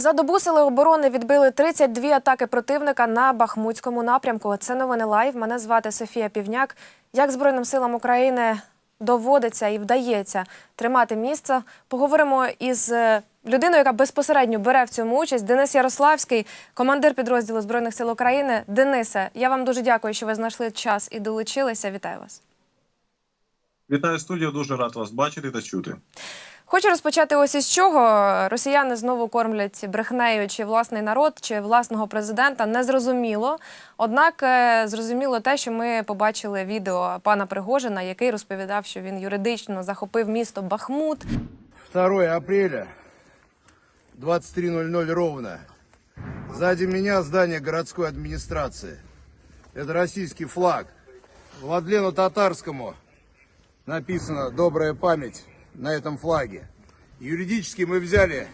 За добу сили оборони відбили 32 атаки противника на Бахмутському напрямку. Це новини лайв. Мене звати Софія Півняк. Як Збройним силам України доводиться і вдається тримати місце? Поговоримо із е, людиною, яка безпосередньо бере в цьому участь. Денис Ярославський, командир підрозділу Збройних сил України. Денисе, я вам дуже дякую, що ви знайшли час і долучилися. Вітаю вас. Вітаю студію. Дуже рад вас бачити та чути. Хочу розпочати ось із чого. Росіяни знову кормлять брехнею чи власний народ, чи власного президента. Незрозуміло. Однак е, зрозуміло те, що ми побачили відео пана Пригожина, який розповідав, що він юридично захопив місто Бахмут. 2 апреля, 23.00 ровно. Сзади меня здание городской администрации. Это российский флаг. Владлену Татарскому написано «Добрая память» на этом флаге. Юридически мы взяли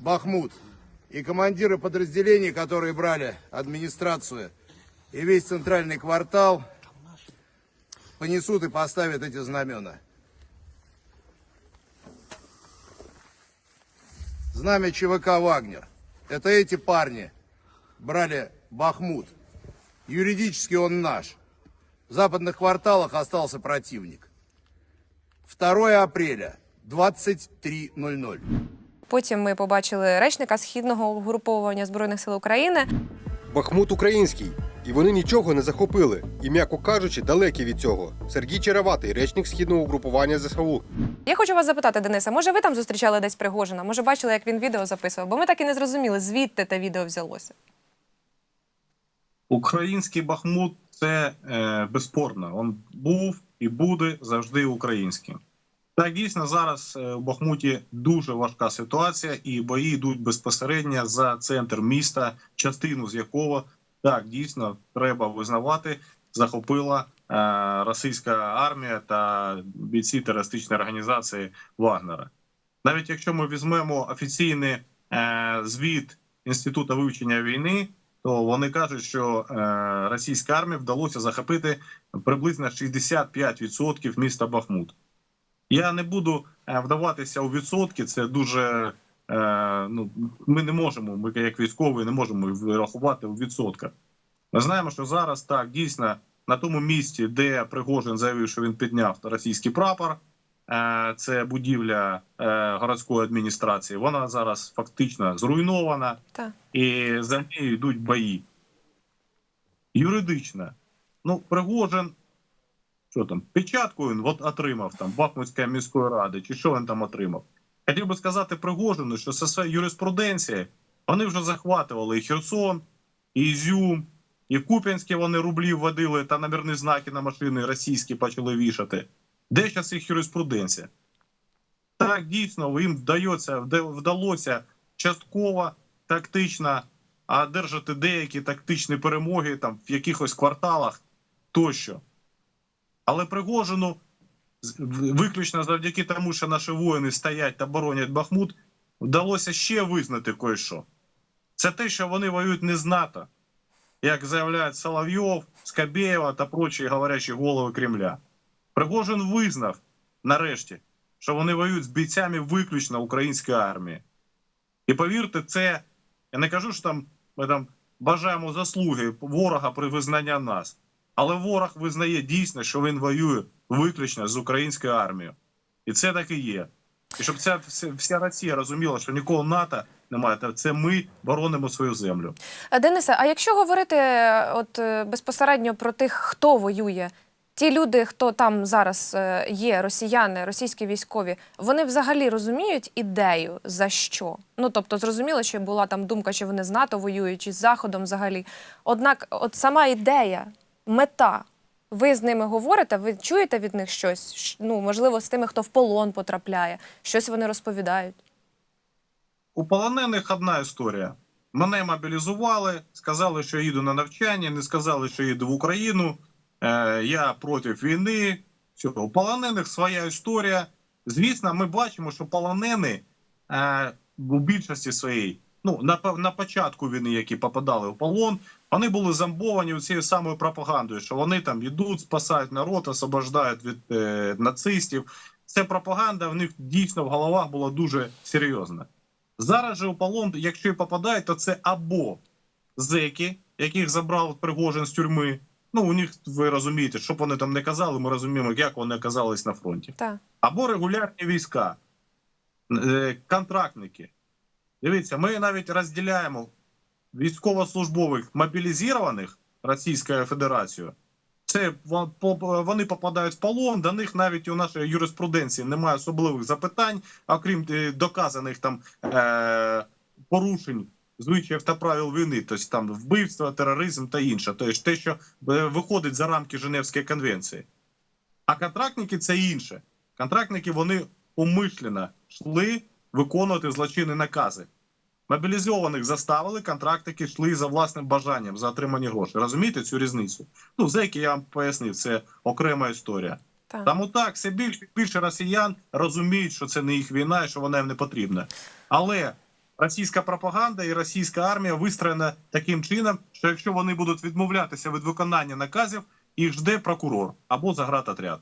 Бахмут. И командиры подразделений, которые брали администрацию и весь центральный квартал, понесут и поставят эти знамена. Знамя ЧВК «Вагнер». Это эти парни брали Бахмут. Юридически он наш. В западных кварталах остался противник. 2 апреля, 23.00. Потім ми побачили речника східного угруповування збройних сил України. Бахмут український, і вони нічого не захопили. І, м'яко кажучи, далекі від цього. Сергій Череватий, речник східного угрупування ЗСУ. Я хочу вас запитати, Дениса, може ви там зустрічали десь Пригожина? Може, бачили, як він відео записував? Бо ми так і не зрозуміли, звідти те відео взялося. Український Бахмут це е, безспорно. Він був і буде завжди українським. Так, дійсно, зараз е, у Бахмуті дуже важка ситуація, і бої йдуть безпосередньо за центр міста, частину з якого так дійсно треба визнавати, захопила е, російська армія та бійці терористичної організації Вагнера. Навіть якщо ми візьмемо офіційний е, звіт Інституту вивчення війни, то вони кажуть, що е, російська армія вдалося захопити приблизно 65% міста Бахмут. Я не буду е, вдаватися у відсотки. Це дуже е, ну ми не можемо. Ми як військові не можемо їх рахувати у відсотках. Ми знаємо, що зараз так дійсно на тому місці, де Пригожин заявив, що він підняв російський прапор. Е, Це будівля е, городської адміністрації. Вона зараз фактично зруйнована Так. і за нею йдуть бої. Юридично. Ну, Пригожин, що там, печатку він от отримав там Бахмутської міської ради, чи що він там отримав. Хотів би сказати Пригожину, що це все юриспруденція. Вони вже захватували і Херсон, і Ізюм, і Куп'янське вони рублі вводили та номерні знаки на машини російські почали вішати. Де зараз їх юриспруденція? Так, дійсно, їм вдається, вдалося частково тактично одержати деякі тактичні перемоги там в якихось кварталах тощо. Але Пригожину виключно завдяки тому, що наші воїни стоять та боронять Бахмут, вдалося ще визнати кое-що. Це те, що вони воюють не з НАТО, як заявляють Соловйов, Скабєєва та прочі говорячі голови Кремля. Пригожин визнав нарешті, що вони воюють з бійцями виключно української армії. І повірте, це я не кажу, що там ми там бажаємо заслуги ворога при визнанні нас, але ворог визнає дійсно, що він воює виключно з українською армією. І це так і є. І щоб ця вся, Росія розуміла, що нікого НАТО немає, це ми боронимо свою землю. Денисе, а якщо говорити е, от е, безпосередньо про тих, хто воює, ті люди, хто там зараз е, є, росіяни, російські військові, вони взагалі розуміють ідею за що? Ну тобто, зрозуміло, що була там думка, що вони з НАТО воюють чи з Заходом взагалі. Однак, от сама ідея, мета. Ви з ними говорите, ви чуєте від них щось? Ну, можливо, з тими, хто в полон потрапляє, щось вони розповідають. У полонених одна історія. Мене мобілізували, сказали, що їду на навчання, не сказали, що їду в Україну. Е, я проти війни. Все, у полонених своя історія. Звісно, ми бачимо, що полонені е, у більшості своїй, ну на, на початку війни, які попадали в полон, вони були зомбовані цією самою пропагандою, що вони там йдуть, спасають народ, освобождають від е, нацистів. Це пропаганда в них дійсно в головах була дуже серйозна. Зараз же у полон, якщо і попадають, то це або зеки, яких забрав Пригожин з тюрми. Ну, у них ви розумієте, щоб вони там не казали, ми розуміємо, як вони оказались на фронті. Так. Або регулярні війська, е, контрактники. Дивіться, ми навіть розділяємо військовослужбових мобілізованих Російською Федерацією. Це вони попадають в полон. До них навіть у нашій юриспруденції немає особливих запитань, окрім е, доказаних там е- порушень звичаїв та правил війни, тобто там вбивство, тероризм та інше. Тобто те, що е, виходить за рамки Женевської конвенції. А контрактники це інше. Контрактники вони умишлено йшли виконувати злочинні накази. Мобілізованих заставили, контрактики йшли за власним бажанням за отримані гроші. Розумієте цю різницю? Ну, зеки я вам пояснив, це окрема історія. Так. Тому так, все більше більше росіян розуміють, що це не їх війна і що вона їм не потрібна. Але російська пропаганда і російська армія вистроєна таким чином, що якщо вони будуть відмовлятися від виконання наказів, їх жде прокурор або заградотряд.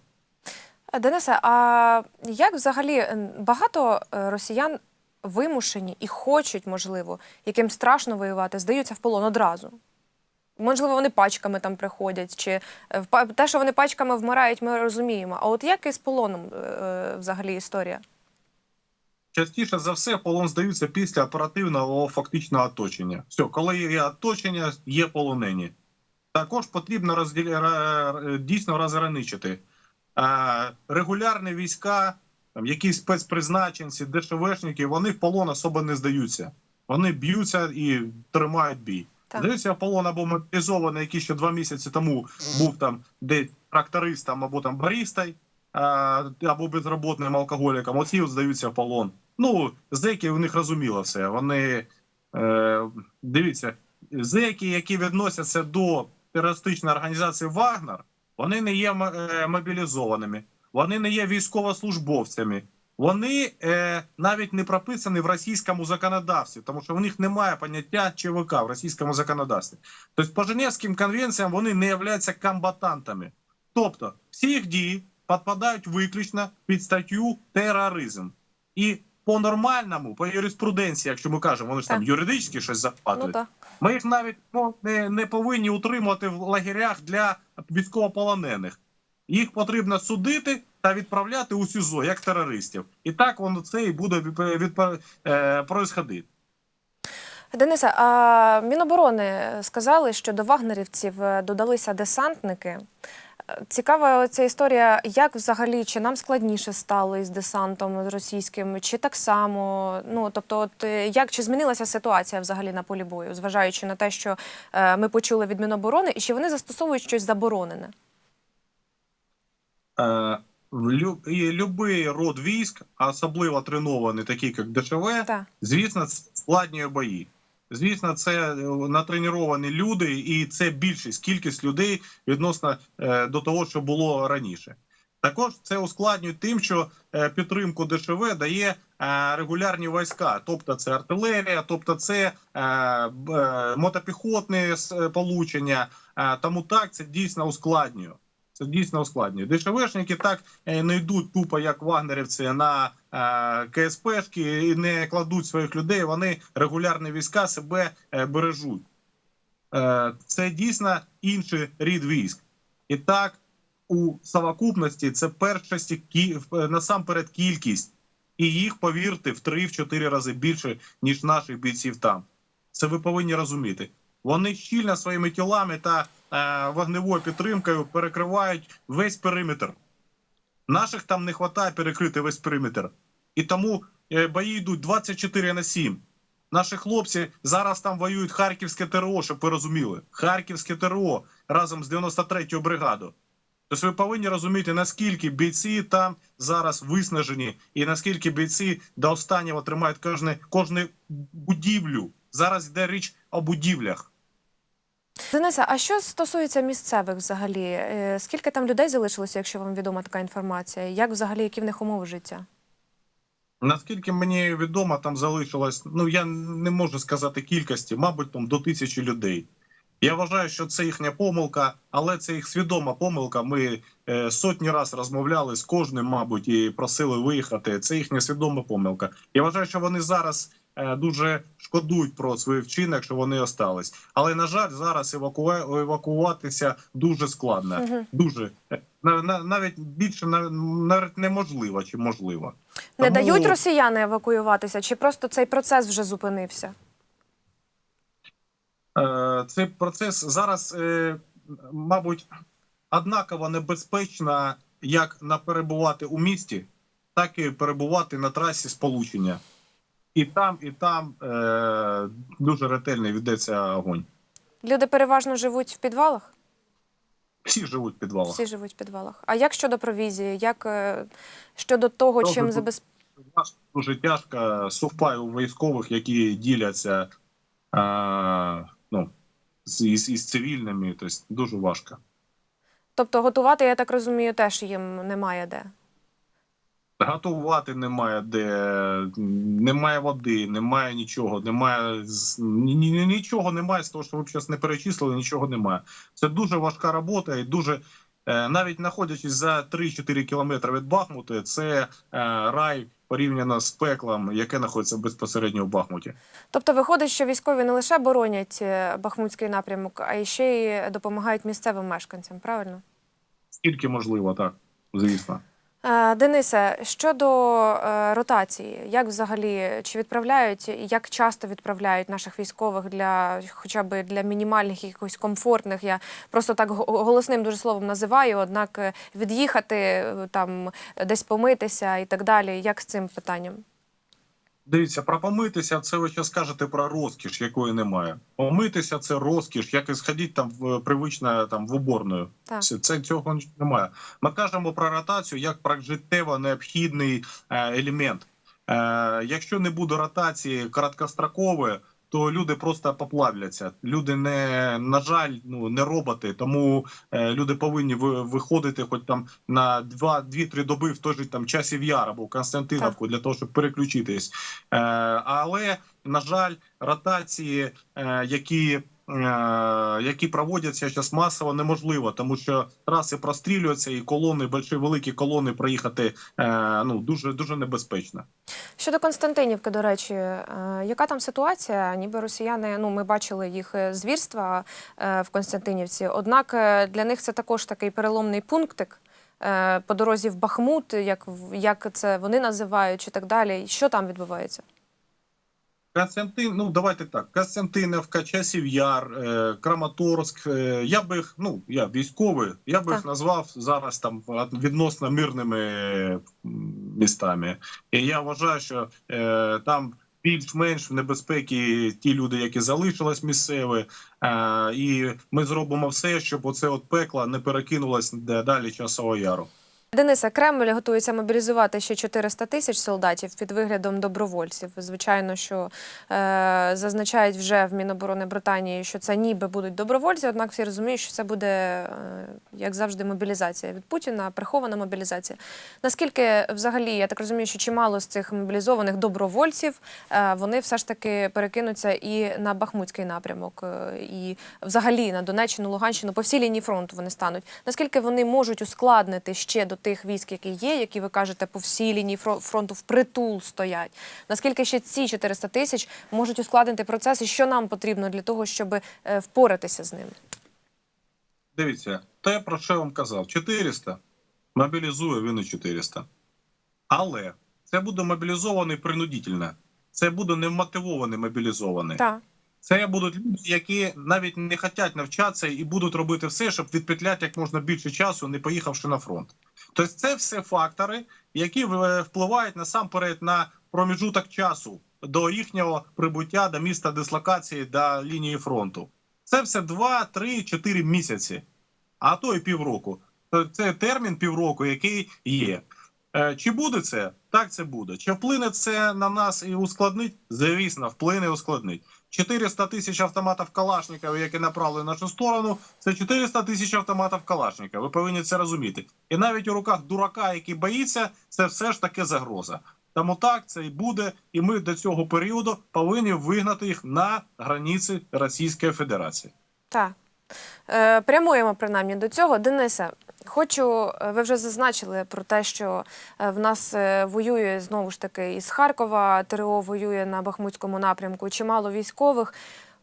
Денисе, а як взагалі багато е, росіян вимушені і хочуть, можливо, яким страшно воювати, здаються в полон одразу? Можливо, вони пачками там приходять, чи е, те, що вони пачками вмирають, ми розуміємо. А от як із полоном е, е, взагалі історія? Частіше за все полон здаються після оперативного фактичного оточення. Все, коли є оточення, є полонені. Також потрібно розділя... ра- дійсно розграничити. Е, Регулярні війська, там, якісь спецпризначенці, ДШВшники, вони в полон особо не здаються. Вони б'ються і тримають бій. Так. Здаються в полон або мобілізований, який ще два місяці тому був там де трактористом або там барістою, або безроботним алкоголіком. Оці здаються в полон. Ну, зеки у них розуміло все. Вони е, дивіться, зеки, які відносяться до терористичної організації Вагнер, вони не є е, мобілізованими, вони не є військовослужбовцями. Вони е, навіть не прописані в російському законодавстві, тому що в них немає поняття ЧВК в російському законодавстві. Тобто, по Женевським конвенціям вони не являються комбатантами. Тобто, всі їх дії підпадають виключно під статтю тероризм. І по нормальному, по юриспруденції, якщо ми кажемо, вони ж там Так. юридично щось Ну захватують. так. Ми їх навіть ну, не, не повинні утримувати в лагерях для військовополонених. Їх потрібно судити та відправляти у СІЗО як терористів. І так воно це і буде від, е, а Міноборони сказали, що до вагнерівців е, додалися десантники. Цікава ця історія, як взагалі чи нам складніше стало із десантом російським, чи так само. Ну тобто, от е, як чи змінилася ситуація взагалі на полі бою, зважаючи на те, що е, ми почули від Міноборони, і чи вони застосовують щось заборонене? Е, любий род військ, особливо тренований, такі як ДШВ, Так. Звісно, складнює бої. Звісно, це е, люди, і це більшість кількість людей відносно е, до того, що було раніше. Також це ускладнює тим, що е, підтримку ДШВ дає регулярні війська, тобто це артилерія, тобто це мотопіхотне с- получення. Е, тому так це дійсно ускладнює. Це дійсно ускладнює. ДШВшники так е, не йдуть тупо, як вагнерівці на е, КСПшки і не кладуть своїх людей. Вони регулярні війська себе е, бережуть. Це дійсно інший рід військ. І так, у совокупності це першості насамперед кількість, і їх, повірте, в 3-4 рази більше, ніж наших бійців там. Це ви повинні розуміти. Вони щільно своїми тілами та вогневою підтримкою перекривають весь периметр. Наших там не вистачає перекрити весь периметр. І тому е, бої йдуть 24 на 7. Наші хлопці зараз там воюють Харківське ТРО, щоб ви розуміли. Харківське ТРО разом з 93-ю бригадою. Тобто ви повинні розуміти, наскільки бійці там зараз виснажені, і наскільки бійці до останнього тримають кожне, кожну будівлю. Зараз йде річ о будівлях. Денисе, а що стосується місцевих взагалі? Е, Скільки там людей залишилося, якщо вам відома така інформація? Як взагалі, які в них умови життя? Наскільки мені відомо, там залишилось, ну я не можу сказати кількості, мабуть, там до тисячі людей. Я вважаю, що це їхня помилка, але це їх свідома помилка. Ми е, сотні раз розмовляли з кожним, мабуть, і просили виїхати. Це їхня свідома помилка. Я вважаю, що вони зараз дуже шкодують про свій вчинок, що вони остались. Але на жаль, зараз евакуа... евакуватися дуже складно. Мгм. Дуже Е, на, на, навіть більше навіть неможливо чи можливо. Не Тому- дають росіяни евакуюватися, чи просто цей процес вже зупинився? Е, Цей процес зараз, е, мабуть, однаково небезпечно як на перебувати у місті, так і перебувати на трасі сполучення. І там, і там е, дуже ретельно ведеться огонь. Люди переважно живуть в підвалах? Всі живуть в підвалах. Всі живуть в підвалах. А як щодо провізії? Як е, щодо того, Добре, чим забезпечити? Дуже тяжко. Совпаю у військових, які діляться е, ну, із, із цивільними. Тобто дуже важко. Тобто готувати, я так розумію, теж їм немає де. Готувати немає де, немає води, немає нічого, немає ні- ні- нічого немає з того, що ви зараз не перечислили, нічого немає. Це дуже важка робота і дуже. е, Навіть знаходячись за 3-4 кілометри від Бахмута, це е, рай порівняно з пеклом, яке знаходиться безпосередньо в Бахмуті. Тобто виходить, що військові не лише боронять е, Бахмутський напрямок, а ще й допомагають місцевим мешканцям, правильно? Скільки можливо, так, звісно. Е, Денисе, щодо е, ротації, як взагалі чи відправляють, як часто відправляють наших військових для хоча б для мінімальних якихось комфортних, я просто так го- голосним дуже словом називаю, однак е, від'їхати там десь помитися і так далі. Як з цим питанням? Дивіться, про помитися це ви ще скажете про розкіш, якої немає. Помитися це розкіш, як і сходіть там в привична там в уборною. Так. Це, цього немає. Ми кажемо про ротацію як про життєво необхідний е, елемент. Е, якщо не буде ротації короткострокової, то люди просто поплавляться. Люди не на жаль, ну не роботи. Тому е, люди повинні виходити, хоч там на 2-2-3 доби в той же там часів яр або Константиновку для того, щоб переключитись. Е, але на жаль, ротації, е, які які проводяться зараз масово, неможливо, тому що траси прострілюються, і колони, великі колони проїхати е, ну дуже дуже небезпечно. Щодо Константинівки, до речі, е, яка там ситуація? Ніби росіяни, ну ми бачили їх е, звірства е, в Константинівці. Однак е, для них це також такий переломний пунктик е, по дорозі в Бахмут, як, як це вони називають, і так далі. Що там відбувається? Константин, ну давайте так. Константиновка, Часів Яр, е, Краматорськ. Е, я би їх, ну я військовий, я би їх назвав зараз там відносно мирними містами. І я вважаю, що е, там більш-менш в небезпеки ті люди, які залишились місцеві. Е, і ми зробимо все, щоб оце от пекло не перекинулось далі часового яру. Дениса, Кремль готується мобілізувати ще 400 тисяч солдатів під виглядом добровольців. Звичайно, що е, зазначають вже в Міноборони Британії, що це ніби будуть добровольці, однак всі розуміють, що це буде, е, як завжди, мобілізація від Путіна, прихована мобілізація. Наскільки взагалі, я так розумію, що чимало з цих мобілізованих добровольців е, вони все ж таки перекинуться і на Бахмутський напрямок, е, і взагалі на Донеччину, Луганщину, по всій лінії фронту вони стануть. Наскільки вони можуть ускладнити ще до тих військ, які є, які ви кажете, по всій лінії фро- фронту впритул стоять? Наскільки ще ці 400 тисяч можуть ускладнити процес, і що нам потрібно для того, щоб е, впоратися з ним? Дивіться, те, про що я вам казав, 400 мобілізує він і 400. Але це буде мобілізований принудительно. Це буде немотивований мобілізований. Так. Це будуть люди, які навіть не хочуть навчатися і будуть робити все, щоб відпетляти як можна більше часу, не поїхавши на фронт. Тобто, це все фактори, які впливають насамперед на проміжуток часу до їхнього прибуття до міста дислокації до лінії фронту. Це все 2, 3, 4 місяці, а то і півроку. Це термін півроку, який є. Е, Чи буде це? Так, це буде. Чи вплине це на нас і ускладнить? Звісно, вплине і ускладнить. 400 тисяч автоматів Калашників, які направили в нашу сторону, це 400 тисяч автоматів Калашників. Ви повинні це розуміти. І навіть у руках дурака, який боїться, це все ж таки загроза. Тому так це і буде, і ми до цього періоду повинні вигнати їх на границі Російської Федерації. Так. Е, Прямуємо принаймні до цього. Денисе, хочу, е, ви вже зазначили про те, що е, в нас воює знову ж таки із Харкова, ТРО воює на Бахмутському напрямку, чимало військових.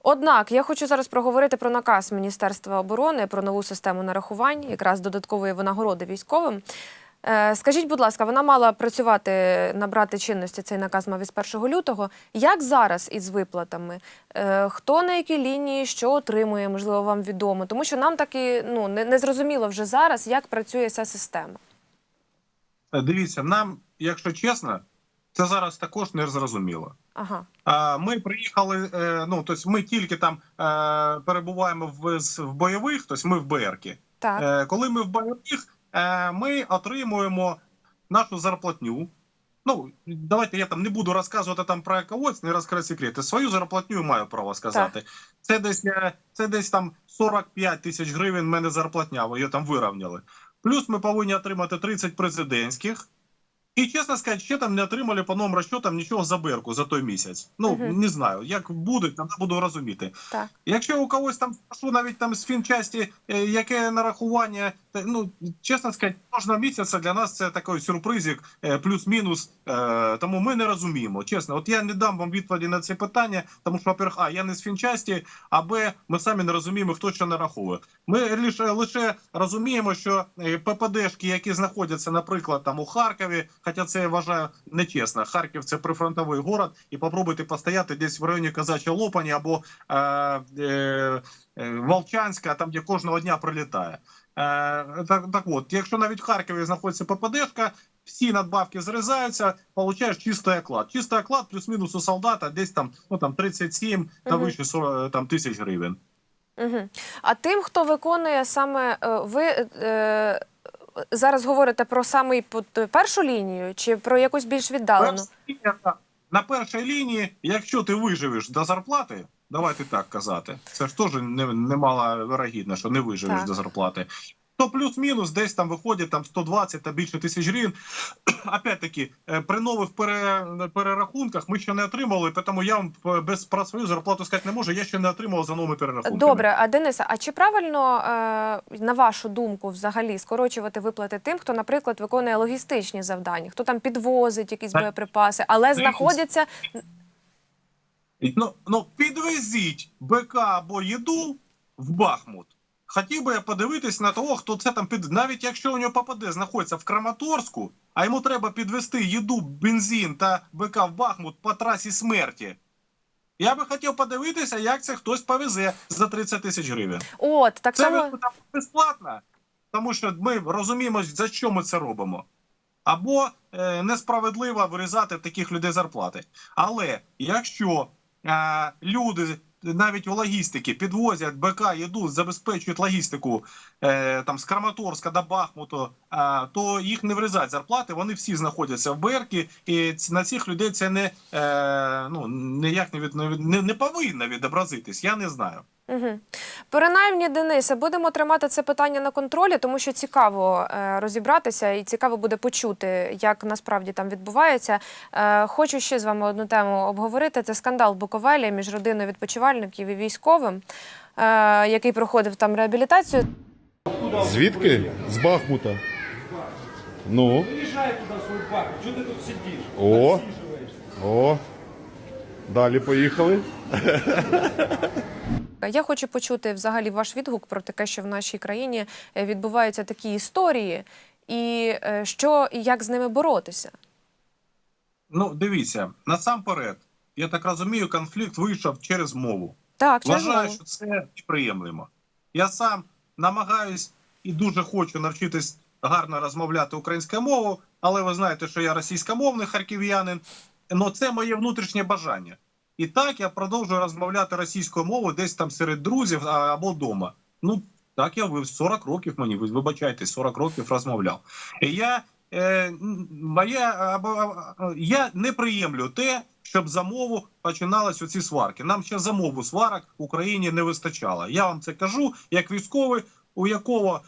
Однак я хочу зараз проговорити про наказ Міністерства оборони про нову систему нарахувань, якраз додаткової винагороди військовим. Е, Скажіть, будь ласка, вона мала працювати, набрати чинності цей наказ мав із 1 лютого. Як зараз із виплатами? Е, Хто на якій лінії, що отримує, можливо, вам відомо? Тому що нам таки ну не, не зрозуміло вже зараз, як працює ця система. Е, Дивіться, нам, якщо чесно, це зараз також не зрозуміло. Ага, Ми приїхали, ну тобто ми тільки там перебуваємо в, в бойових, тобто ми в БРКі. так. Коли ми в бойових, ми отримуємо нашу зарплатню. Ну, давайте я там не буду розказувати там про когось, не розкрив секрети. Свою зарплатню маю право сказати. Це десь е, це десь там 45 тисяч гривень. в мене зарплатня, ви її там вирівняли. Плюс ми повинні отримати 30 президентських. І чесно сказати, ще там не отримали по новим розчотам нічого за берку за той місяць. Ну Мгм. не знаю, як буде, там буду розуміти. Так. Якщо у когось там що навіть там з фінчасті, е, яке нарахування, ну чесно сказати, кожного місяця для нас це такий сюрпризик, е, плюс-мінус. Е, тому ми не розуміємо. Чесно, от я не дам вам відповіді на це питання, тому що, во-первых, а я не з фінчасті, а б ми самі не розуміємо, хто що нараховує. Ми лише лише розуміємо, що ППДшки, які знаходяться, наприклад, там у Харкові, хоча це я вважаю нечесно. Харків це прифронтовий город, і попробуйте постояти десь в районі Казача Лопані або е, е, е, Волчанська, там де кожного дня прилітає. Е, так, так от, якщо навіть в Харкові знаходиться ППДшка, всі надбавки зрізаються, получаєш чистий оклад. Чистий оклад плюс-мінус у солдата десь там, ну, там 37 та вище 40 там, тисяч гривень. Угу. А тим, хто виконує саме е, ви е, зараз говорите про саме першу лінію чи про якусь більш віддалену? На першій лінії, якщо ти виживеш до зарплати, давайте так казати, це ж теж не, немало вирогідно, що не виживеш Так. до зарплати. То плюс-мінус десь там виходить там 120 та більше тисяч гривень. Опять-таки, е, при нових перерахунках ми ще не отримали, тому я вам е, без про свою зарплату сказати не можу. Я ще не отримав за новими перерахунками. Добре, а Дениса, а чи правильно, е, на вашу думку, взагалі скорочувати виплати тим, хто, наприклад, виконує логістичні завдання, хто там підвозить якісь боєприпаси, але знаходяться Ну, ну підвезіть БК або їду в Бахмут. Хотів би я подивитись на того, хто це там під. Навіть якщо у нього попаде знаходиться в Краматорську, а йому треба підвести їду, бензин та БК в Бахмут по трасі смерті. Я би хотів подивитися, як це хтось повезе за 30 тисяч гривень. от так Це само. там безплатно, тому що ми розуміємо, за що ми це робимо. Або е, несправедливо вирізати таких людей зарплати. Але якщо е, люди навіть у логістики підвозять БК, їду, забезпечують логістику е, там з Краматорська до Бахмуту, е, то їх не врізають зарплати. Вони всі знаходяться в БРКі, і на цих людей це не е, ну ніяк не від не, не повинно відобразитись. Я не знаю. Угу. Принаймні, Денисе, будемо тримати це питання на контролі, тому що цікаво е, розібратися і цікаво буде почути, як насправді там відбувається. Е, хочу ще з вами одну тему обговорити. Це скандал в Буковелі між родиною відпочивальників і військовим, е, який проходив там реабілітацію. Звідки? З Бахмута. Ну. Приїжджай туди в свою баку, чого ти тут сидиш? О. О. Далі поїхали. Я хочу почути взагалі ваш відгук про таке, що в нашій країні е, відбуваються такі історії, і е, що і як з ними боротися. Ну, дивіться, насамперед, я так розумію, конфлікт вийшов через мову. Так, через Вважаю, мову. що це неприємлемо. Я сам намагаюсь і дуже хочу навчитись гарно розмовляти українською мовою, але ви знаєте, що я російськомовний харків'янин. Ну це моє внутрішнє бажання. І так я продовжую розмовляти російською мовою десь там серед друзів або вдома. Ну так я ви 40 років мені вибачайте, 40 років розмовляв. І я е, моя я не приємлю те, щоб за мову починалися оці сварки. Нам ще за мову сварок в Україні не вистачало. Я вам це кажу, як військовий, у якого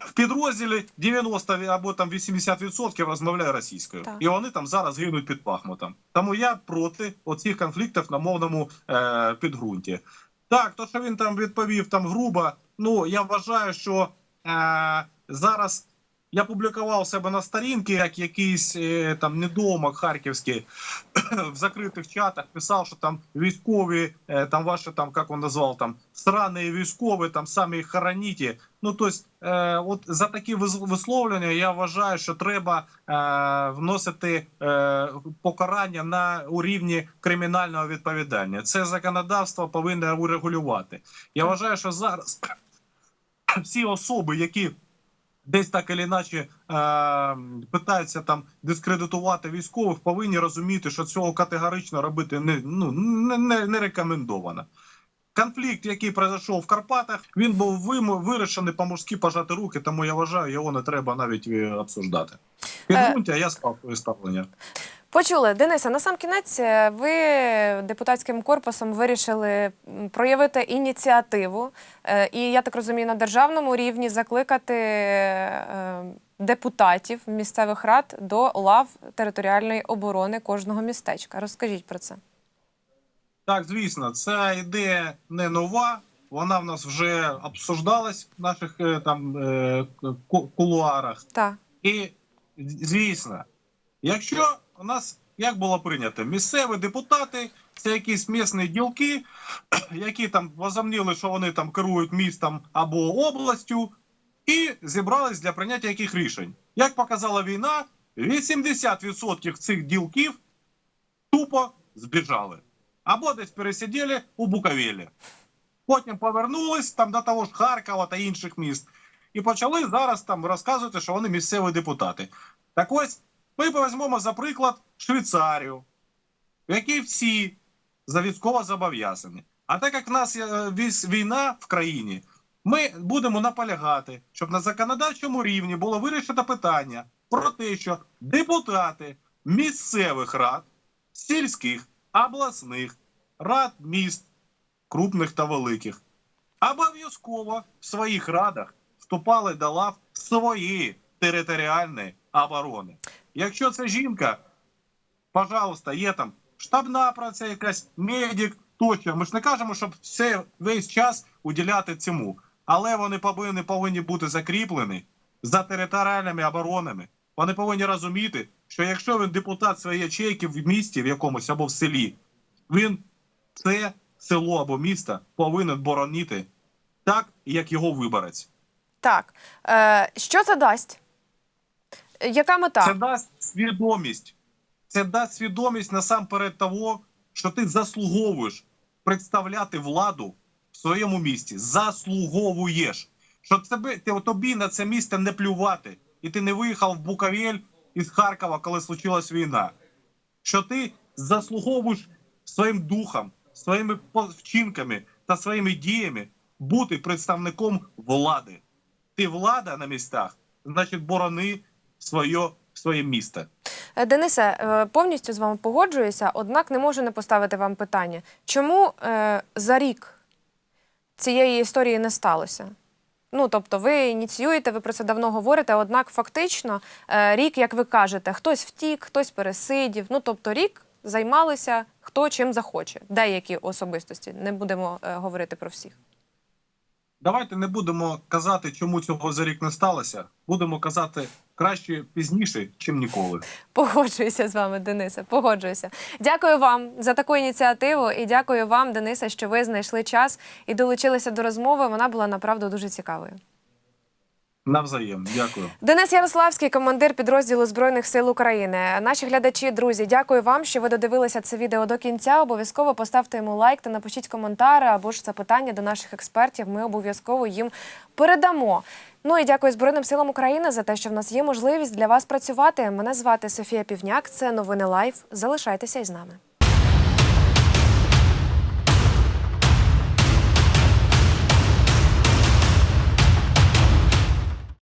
в підрозділі 90 або там 80% розмовляє російською, Так. і вони там зараз гинуть під Бахмутом. Тому я проти оцих конфліктів на мовному е, підґрунті. Так, то, що він там відповів там грубо, ну я вважаю, що е, зараз я публікував себе на сторінці, як якийсь е, там недомок харківський в закритих чатах писав, що там військові, е, там ваші там, як він назвав, там срані військові, там самі хороніті. Ну тобто, е, от за такі висловлення я вважаю, що треба е, вносити е, покарання на у рівні кримінального відповідання. Це законодавство повинне урегулювати. Я вважаю, що зараз всі особи, які десь так і іначе е, питаються там дискредитувати військових, повинні розуміти, що цього категорично робити не, ну, не, не, не рекомендовано. Конфлікт, який пройшов в Карпатах, він був вирішений по-мужськи пожати руки, тому я вважаю, його не треба навіть е, обсуждати. Підґрунтя, я спав ставлення. Почули, Дениса, на сам кінець е, ви депутатським корпусом вирішили проявити ініціативу, е, і я так розумію, на державному рівні закликати е, депутатів місцевих рад до лав територіальної оборони кожного містечка. Розкажіть про це. Так, звісно, ця ідея не нова. Вона в нас вже обсуждалась в наших там кулуарах. Так. І звісно, якщо у нас як було прийнято, місцеві депутати, це якісь місні ділки, які там возомніли, що вони там керують містом або областю, і зібрались для прийняття яких рішень. Як показала війна, 80% цих ділків тупо збіжали. Або десь пересиділи у Буковелі. Потім повернулись там до того ж Харкова та інших міст. І почали зараз там розказувати, що вони місцеві депутати. Так ось ми візьмемо за приклад Швейцарію, в якій всі за зобов'язані. А так як в нас е, війна в країні, ми будемо наполягати, щоб на законодавчому рівні було вирішено питання про те, що депутати місцевих рад, сільських, обласних, рад міст, крупних та великих, обов'язково в своїх радах вступали до лав своєї територіальної оборони. Якщо це жінка, пожалуйста, є там штабна праця, якась медик, тощо. Ми ж не кажемо, щоб все весь час уділяти цьому. Але вони повинні, повинні бути закріплені за територіальними оборонами. Вони повинні розуміти, що якщо він депутат своєї ячейки в місті в якомусь або в селі, він це село або місто повинен боронити так, як його виборець. Так. Е, що це дасть? Яка мета? Це дасть свідомість. Це дасть свідомість насамперед того, що ти заслуговуєш представляти владу в своєму місті. Заслуговуєш. Що тебе, тобі на це місце не плювати. І ти не виїхав в Буковель із Харкова, коли случилась війна. Що ти заслуговуєш своїм духом, своїми вчинками та своїми діями бути представником влади. Ти влада на містах, значить, борони своє, своє місто. Е, Денисе, е, повністю з вами погоджуюся, однак не можу не поставити вам питання. Чому е, за рік цієї історії не сталося? Ну, тобто, ви ініціюєте, ви про це давно говорите, однак фактично е, рік, як ви кажете, хтось втік, хтось пересидів. Ну, тобто, рік займалися хто чим захоче. Деякі особистості. Не будемо е, говорити про всіх. Давайте не будемо казати, чому цього за рік не сталося. Будемо казати краще пізніше, чим ніколи. Погоджуюся з вами, Денисе. Погоджуюся. Дякую вам за таку ініціативу і дякую вам, Денисе, що ви знайшли час і долучилися до розмови. Вона була направду дуже цікавою. Навзаєм, дякую. Денис Ярославський, командир підрозділу Збройних сил України. Наші глядачі, друзі, дякую вам, що ви додивилися це відео до кінця. Обов'язково поставте йому лайк та напишіть коментари або ж запитання до наших експертів. Ми обов'язково їм передамо. Ну і дякую Збройним силам України за те, що в нас є можливість для вас працювати. Мене звати Софія Півняк. Це новини Лайф. Залишайтеся із нами.